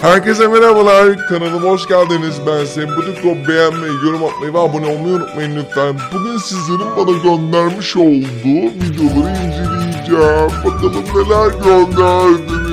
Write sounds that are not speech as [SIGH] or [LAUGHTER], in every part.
Herkese merhabalar, kanalıma hoş geldiniz. Ben Sempatiko beğenmeyi, yorum atmayı ve abone olmayı unutmayın lütfen. Bugün sizlerin bana göndermiş olduğu videoları inceleyeceğim. Bakalım neler gönderdiniz.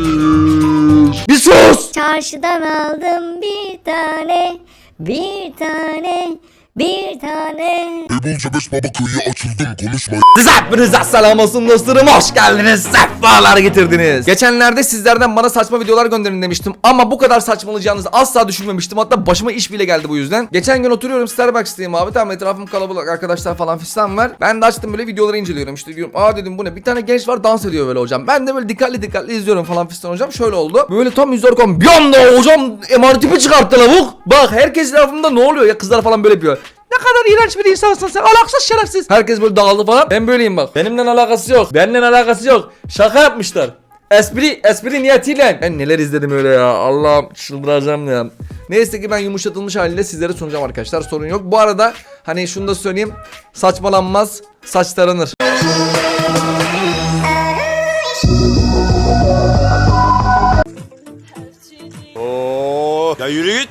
Bir sus! Çarşıdan aldım bir tane, bir tane, bir tane. Ebul Cebes Baba köyü açıldım konuşma. Siz hepinize selam olsun dostlarım hoş geldiniz sefalar getirdiniz. Geçenlerde sizlerden bana saçma videolar gönderin demiştim ama bu kadar saçmalayacağınızı asla düşünmemiştim hatta başıma iş bile geldi bu yüzden. Geçen gün oturuyorum Starbucks'tayım abi tamam etrafım kalabalık arkadaşlar falan fistan var. Ben de açtım böyle videoları inceliyorum işte diyorum aa dedim bu ne bir tane genç var dans ediyor böyle hocam. Ben de böyle dikkatli dikkatli izliyorum falan fistan hocam şöyle oldu. Böyle tam izlerken bir anda hocam MR tipi çıkarttı lavuk. Bak herkes etrafımda ne oluyor ya kızlar falan böyle yapıyor. Ne kadar iğrenç bir insansın sen. Alaksız şerefsiz. Herkes böyle dağıldı falan. Ben böyleyim bak. Benimle alakası yok. Benimle alakası yok. Şaka yapmışlar. Espri, espri niyetiyle. Ben neler izledim öyle ya. Allah'ım çıldıracağım ya. Neyse ki ben yumuşatılmış haliyle sizlere sunacağım arkadaşlar. Sorun yok. Bu arada hani şunu da söyleyeyim. Saçmalanmaz, saç taranır. Ya yürü git.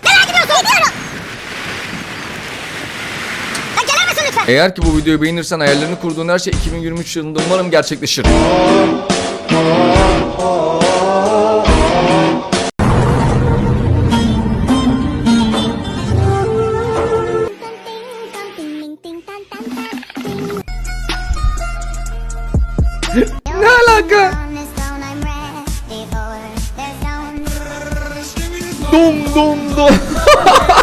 Eğer ki bu videoyu beğenirsen hayallerini kurduğun her şey 2023 yılında umarım gerçekleşir. Ne alaka? Dum dum dum.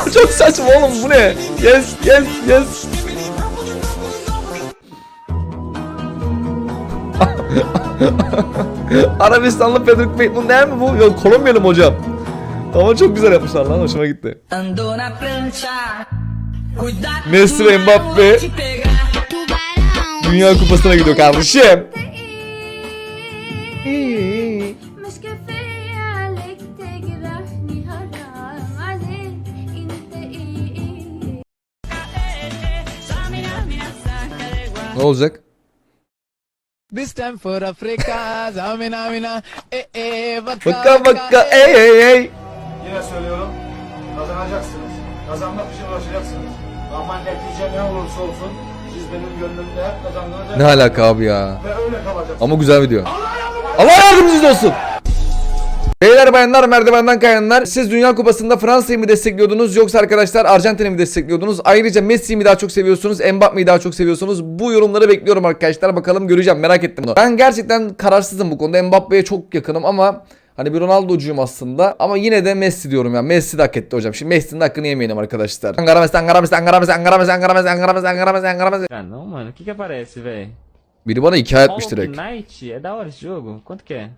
[LAUGHS] Çok saçma oğlum bu ne? Yes yes yes. [LAUGHS] Arabistanlı Patrick Bateman değil mi bu? Yok Kolombiyalı mı hocam? Ama çok güzel yapmışlar lan hoşuma gitti. Messi ve Mbappe Dünya Kupası'na gidiyor kardeşim. [LAUGHS] Ne olacak? This time for Africa, zamina mina, eh, vaka Vaka vaka ey ey ey. Yine söylüyorum, kazanacaksınız. Kazanmak için uğraşacaksınız. Ama netice ne olursa olsun siz benim gönlümde hep kazandınız. Ne alaka abi ya? Ve öyle kalacaksınız. Ama güzel video. Allah yardımcınız olsun. Beyler bayanlar merdivenden kayanlar siz Dünya Kupası'nda Fransa'yı mı destekliyordunuz yoksa arkadaşlar Arjantin'i mi destekliyordunuz? Ayrıca Messi'yi mi daha çok seviyorsunuz Mbappe'yi daha çok seviyorsunuz? Bu yorumları bekliyorum arkadaşlar bakalım göreceğim merak ettim bunu. Ben gerçekten kararsızım bu konuda Mbappe'ye çok yakınım ama Hani bir Ronaldo'cuyum aslında ama yine de Messi diyorum ya. Messi de hak etti hocam. Şimdi Messi'nin hakkını yemeyelim arkadaşlar. Ankara Messi, Ankara Messi, Ankara Messi, Ankara Messi, Ankara Messi, Ankara Messi, Ankara Messi, Ankara Messi. Ah, não, mano. O que que aparece? Biri bana hikaye etmiş direkt. Knight? É da hora esse jogo? Quanto que é?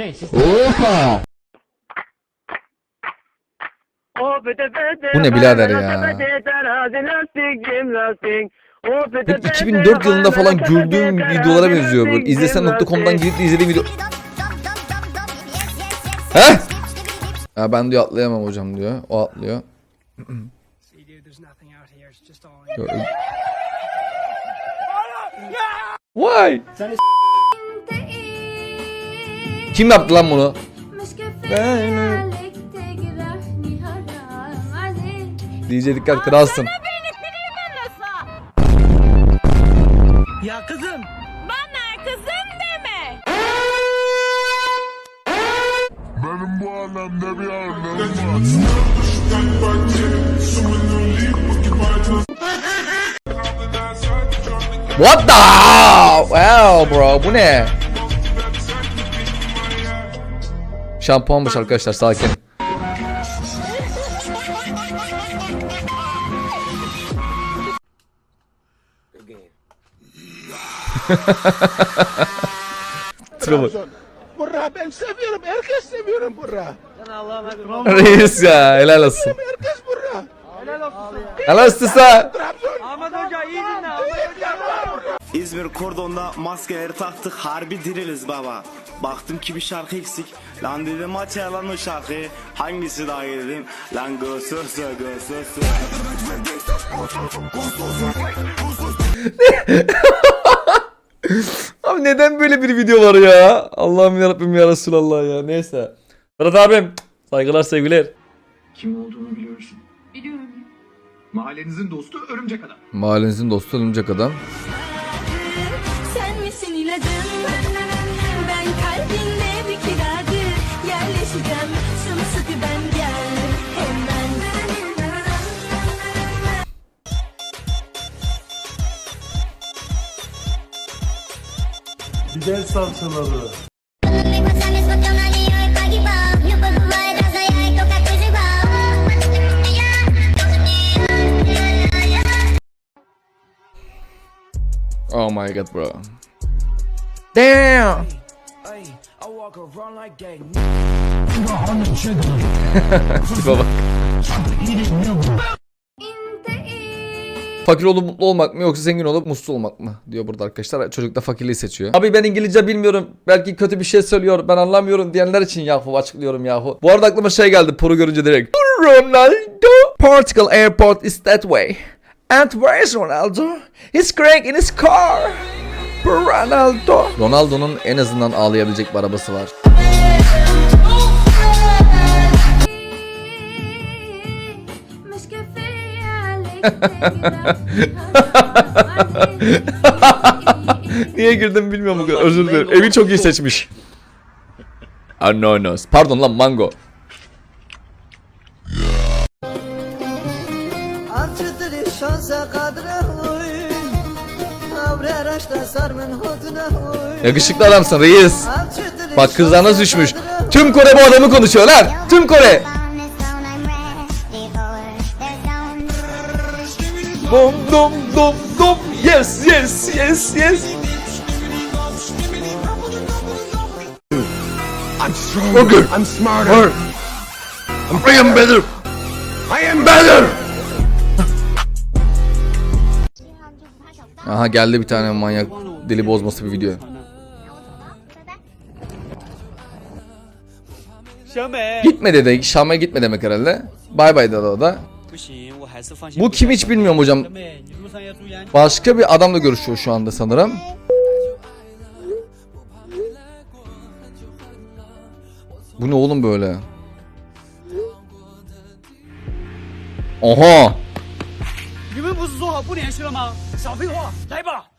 Vocês Bu ne birader ya? Hep 2004 yılında falan gördüğüm videolara benziyor böyle. İzlesen.com'dan gidip de izlediğim video. Heh! Ya ben diyor atlayamam hocam diyor. O atlıyor. Yo- Vay! Kim yaptı lan bunu? DJ dikkat kralsın. Ya kızım. Bana kızım deme. Benim bu alemde bir anlam var. What the? Wow bro bu ne? Şampuanmış arkadaşlar sakin. [LAUGHS] Bak. Burra ben seviyorum, herkes seviyorum Burra. Reis ya helal olsun. Herkes Burra. Helal olsun sana. İzmir kordonda maskeleri taktık harbi diriliz baba. Baktım ki bir şarkı eksik. Lan dedim aç ya lan o şarkıyı. Hangisi daha iyi dedim. Lan göğsüzü göğsüzü. [LAUGHS] Abi neden böyle bir video var ya? Allah'ım yarabbim ya Resulallah ya. Neyse. Fırat abim. Saygılar sevgiler. Kim olduğunu biliyorsun. Biliyorum. Mahallenizin dostu örümcek adam. Mahallenizin dostu örümcek adam. Sen misin ilacım? Yerleşeceğim sımsıkı ben gel hemen. Biber salçaları. Oh my god bro. Damn. [LAUGHS] Tipe bak. Fakir olup mutlu olmak mı yoksa zengin olup mutsuz olmak mı diyor burada arkadaşlar. Çocuk da fakirliği seçiyor. Abi ben İngilizce bilmiyorum. Belki kötü bir şey söylüyor. Ben anlamıyorum diyenler için yahu açıklıyorum yahu. Bu arada aklıma şey geldi. Pro görünce direkt. Ronaldo. Portugal airport is that way. And where is Ronaldo? He's crying in his car. Ronaldo. Ronaldo'nun en azından ağlayabilecek bir arabası var. [LAUGHS] Niye girdim bilmiyorum bu. Özür dilerim. Evi çok iyi seçmiş. Ah, Anonos. Pardon lan mango. Yakışıklı adamsın reis. Bak kızlar nasıl düşmüş. Tüm Kore bu adamı konuşuyor lan. Tüm Kore. Dom dom dom dom. Yes yes yes yes. I'm stronger. I'm smarter. I am better. I am better. Aha geldi bir tane manyak deli bozması bir video. Gitme dedi. Şam'a gitme demek herhalde. Bay bay dedi o da. Bu kim hiç bilmiyorum hocam. Başka bir adamla görüşüyor şu anda sanırım. Bu ne oğlum böyle? Oha! 你们不是说好不联系了吗？少废话，来吧！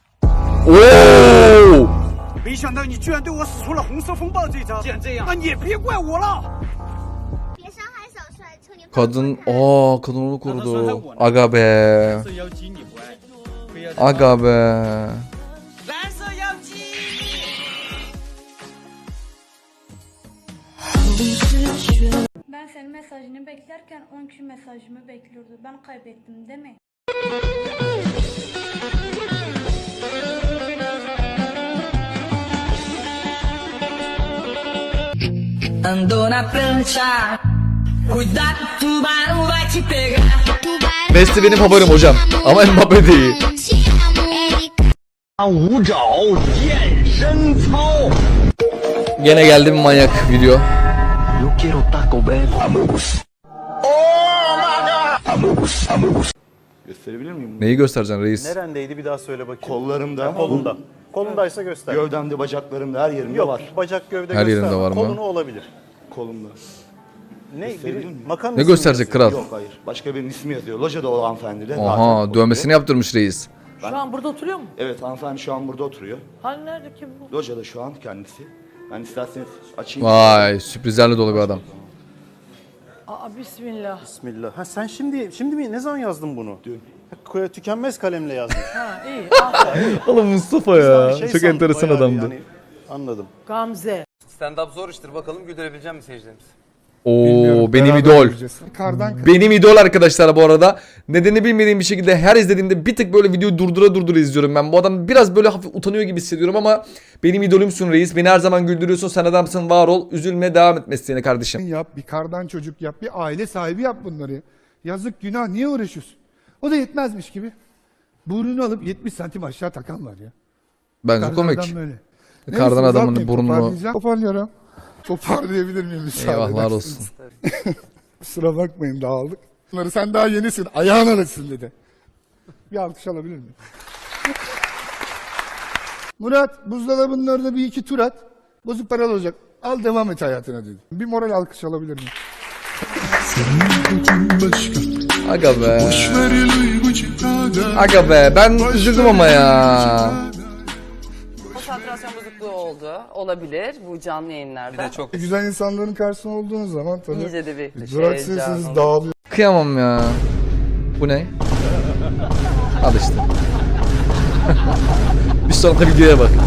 Oo! 没想到你居然对我使出了红色风暴这招，既然这样，那你也别怪我了。 Kadın, aa kadın onu korudu. Aga be. 妖姬你不爱，非要 Aga be. 蓝色妖姬。 Ben senin mesajını beklerken 10 kişi mesajımı bekliyordu. Ben kaybettim değil mi? Andou na prancha Cuidado, tubarão vai te pegar Messi benim favorim hocam Ama Mbappe değil. Gene geldi bir manyak video. Yo quiero taco Amigos Oh my god. Amigos, amigos Gösterebilir miyim? Neyi göstereceksin reis? Nerendeydi bir daha söyle bakayım. Kollarımda, Kolunda. Kolundaysa göster. gövdemde, bacaklarımda, her yerimde Yok var. bacak gövde Her yerinde var mı? Kolunu olabilir. Kolumda. Ne? Gösterebilir Biri, miyim? makam Ne gösterecek kral? Yok hayır. Başka birinin ismi yazıyor. Lojada o hanımefendiyle. Aha zaten dövmesini yaptırmış reis. Şu an burada oturuyor mu? Evet hanımefendi şu an burada oturuyor. Hani nerede ki bu? Lojada şu an kendisi. Ben isterseniz açayım. Vay sürprizlerle dolu bir adam. Aa bismillah. Bismillah. Ha sen şimdi şimdi mi ne zaman yazdın bunu? Dün. Tükenmez kalemle yazdın. Ha iyi. [LAUGHS] Oğlum Mustafa Bir şey Çok sandım, enteresan adamdı. yani Anladım. Gamze. Stand-up zor iştir bakalım güldürebileceğim mi seyircilerimiz? Oo benim idol. Benim idol arkadaşlar bu arada. Nedeni bilmediğim bir şekilde her izlediğimde bir tık böyle videoyu durdura durdura izliyorum ben. Bu adam biraz böyle hafif utanıyor gibi hissediyorum ama benim idolümsün reis. Beni her zaman güldürüyorsun. Sen adamsın var ol. Üzülme devam et mesleğine kardeşim. yap, bir kardan çocuk yap, bir aile sahibi yap bunları. Yazık günah niye uğraşıyorsun? O da yetmezmiş gibi. Burnunu alıp 70 santim aşağı takan var ya. Bence Kardan komik. adam böyle. Kardan adamın uzatmayayım, burnunu... toparlayacağım. Toparlıyorum. Toparlayabilir miyim müsaade Eyvahlar edersiniz? olsun. [LAUGHS] Kusura bakmayın dağıldık. Bunları sen daha yenisin, ayağın arasın dedi. Bir alkış alabilir miyim? [LAUGHS] Murat buzdolabının orada bir iki tur at. Bozuk paralı olacak. Al devam et hayatına dedi. Bir moral alkış alabilir miyim? Aga be. Aga be ben üzüldüm ama ya. Oldu. Olabilir bu canlı yayınlarda. çok Güzel insanların karşısında olduğunuz zaman tabii İyice de bir şey, duraksıyorsunuz, dağılıyor. Kıyamam ya. Bu ne? Al işte. [LAUGHS] Bir sonraki videoya bak. [LAUGHS]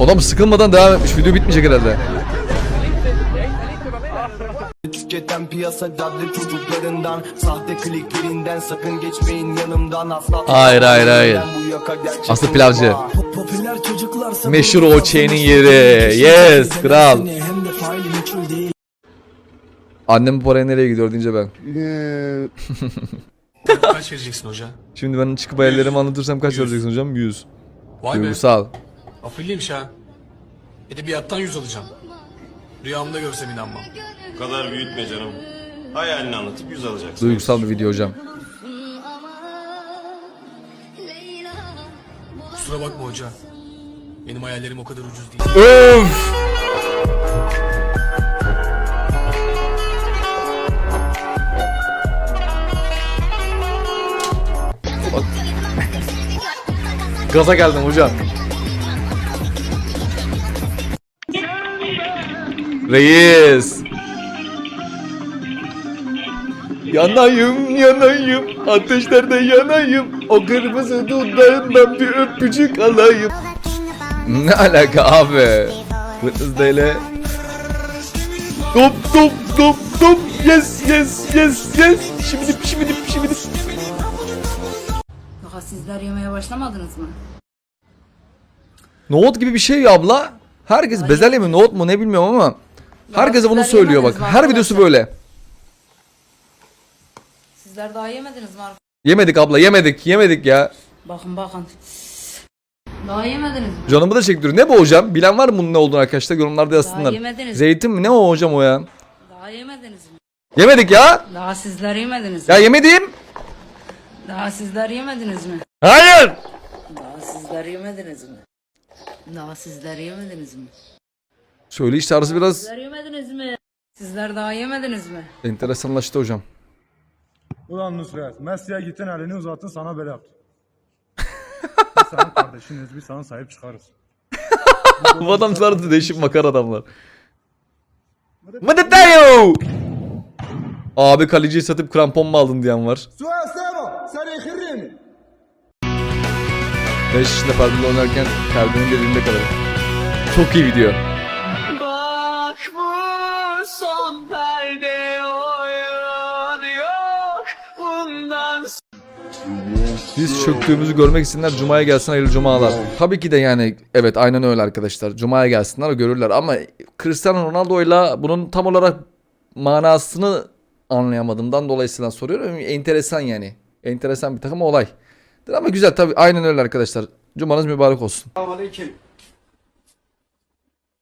Adam sıkılmadan devam etmiş. Video bitmeyecek herhalde. Tüketen piyasa cadde çocuklarından Sahte kliklerinden sakın geçmeyin yanımdan asla Hayır, hayır, hayır. Aslı pilavcı. Pop- Popüler çocuklar Meşhur o chain'in yeri. Yes, kral. Hem de faili meçhul değil Annem bu paraya nereye gidiyor deyince ben. [LAUGHS] Kaç vereceksin hoca? Şimdi ben çıkıp hayallerimi anlatırsam kaç vereceksin hocam? 100. Vay be. Duygusal. Afilliymiş ha. Edebiyattan yüz alacağım. Rüyamda görsem inanmam. Bu kadar büyütme canım Hayalini anlatıp yüz alacaksın Duygusal bir video hocam. Kusura bakma hoca. Benim hayallerim o kadar ucuz değil. Öf! Bak. Gaza geldim hocam. Reis. Yanayım yanayım ateşlerde yanayım o kırmızı dudağından bir öpücük alayım. Ne alaka abi? Witness Day'le Top top top top yes yes yes yes Şimdi şimdi şimdi Daha sizler yemeye başlamadınız mı? Nohut gibi bir şey ya abla. Herkes bezelye mi nohut mu ne bilmiyorum ama herkese bunu söylüyor bak. Her videosu böyle. Sizler daha yemediniz mi? arkadaşlar? Yemedik abla yemedik yemedik ya. Bakın bakın. Daha yemediniz mi? Canımı da çektiriyor. Ne bu hocam? Bilen var mı bunun ne olduğunu arkadaşlar? Yorumlarda yazsınlar. yemediniz. Zeytin mi? Ne o hocam o ya? Daha yemediniz mi? Yemedik ya. Daha sizler yemediniz mi? Ya yemedim. Daha sizler yemediniz mi? Hayır. Daha sizler yemediniz mi? Daha sizler yemediniz mi? Söyleyiş tarzı biraz Sizler yemediniz mi? Sizler daha yemediniz mi? enteresanlaştı hocam. Ulan Nusret, Messi'ye gittin elini uzattın sana böyle yaptı. [LAUGHS] biz sana kardeşiniz, biz sana sahip çıkarız. [LAUGHS] Bu adamlar da değişik makar adamlar. Mıdıtayo! Abi kaleciyi satıp krampon mu aldın diyen var. Suat Sero, sen ikhirin. 5 yaşında perdede oynarken perdenin deliğinde kalır. Çok iyi video. Biz çöktüğümüzü görmek isteyenler Cuma'ya gelsin hayırlı Cumalar. Tabii ki de yani evet aynen öyle arkadaşlar. Cuma'ya gelsinler görürler ama Cristiano Ronaldo'yla bunun tam olarak manasını anlayamadığımdan dolayısıyla soruyorum. Enteresan yani. Enteresan bir takım olay. Ama güzel tabii aynen öyle arkadaşlar. Cumanız mübarek olsun. Aleyküm.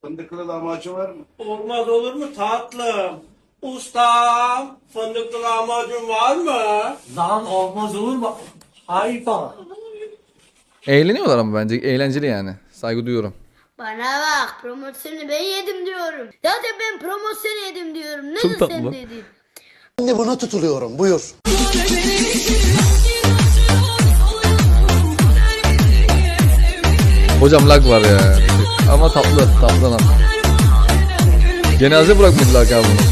Fındıklı lahmacun var mı? Olmaz olur mu tatlım? Ustam, fındıklı lahmacun var mı? Lan olmaz olur mu? Hayfa. Eğleniyorlar ama bence eğlenceli yani. Saygı duyuyorum. Bana bak promosyonu ben yedim diyorum. Zaten ben promosyonu yedim diyorum. Ne Çok tatlı sen dedin? Şimdi buna tutuluyorum, buyur. Hocam lag var ya. Ama tatlı, tatlı lan. Cenaze bırakmadılar abi bunu.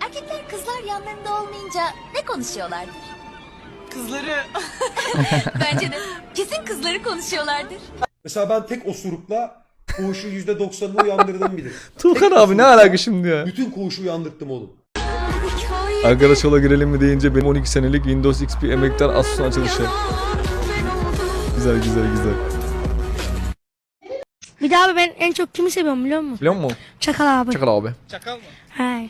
Erkekler kızlar yanlarında olmayınca ne konuşuyorlardır? Kızları. [LAUGHS] Bence de. Kesin kızları konuşuyorlardır. Mesela ben tek osurukla koğuşun %90'ını uyandırdım bilir. [LAUGHS] Tuğkan abi ne alaka şimdi ya? Bütün koğuşu uyandırttım oğlum. Arkadaş yola girelim mi deyince benim 12 senelik Windows XP emektar Asus'un açılışı. Güzel güzel güzel. Bir daha abi ben en çok kimi seviyorum biliyor musun? Biliyor musun? Çakal abi. Çakal abi. He.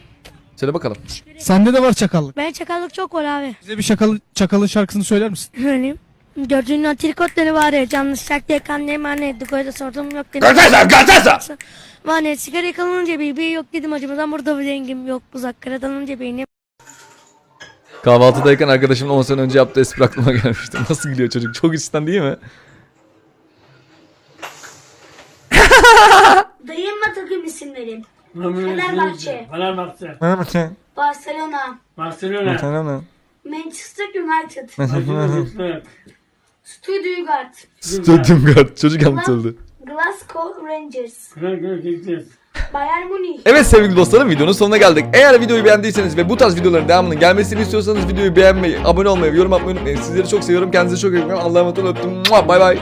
Söyle bakalım. Sende de var çakallık. Ben çakallık çok var abi. Bize bir şakal, çakalın şarkısını söyler misin? Söyleyeyim. Gördüğün antrikotları var ya yanlışlıkla diye kannem anne Dukoyda sordum yok dedim. Gazete, gazete! Var ne sigara yakalanınca bebeği yok dedim acımadan burada bir dengim yok Muzakkara dalınca beynim. Kahvaltıdayken arkadaşımın 10 sene önce yaptığı espri aklıma gelmişti. [LAUGHS] Nasıl gülüyor çocuk? Çok içten değil mi? Dayımla takım isimlerim. Fenerbahçe. Fenerbahçe. Barcelona, Barcelona. Manchester United, Manchester Stuttgart, Stadyum guard. Çocuk anlatıldı. Glasgow Rangers, United. Bayern Münih. Evet sevgili dostlarım videonun sonuna geldik. Eğer videoyu beğendiyseniz ve bu tarz videoların devamının gelmesini istiyorsanız videoyu beğenmeyi, abone olmayı, yorum atmayı unutmayın. Sizleri çok seviyorum. Kendinize çok iyi bakın. Allah'a emanet olun. Öptüm. Bay bay.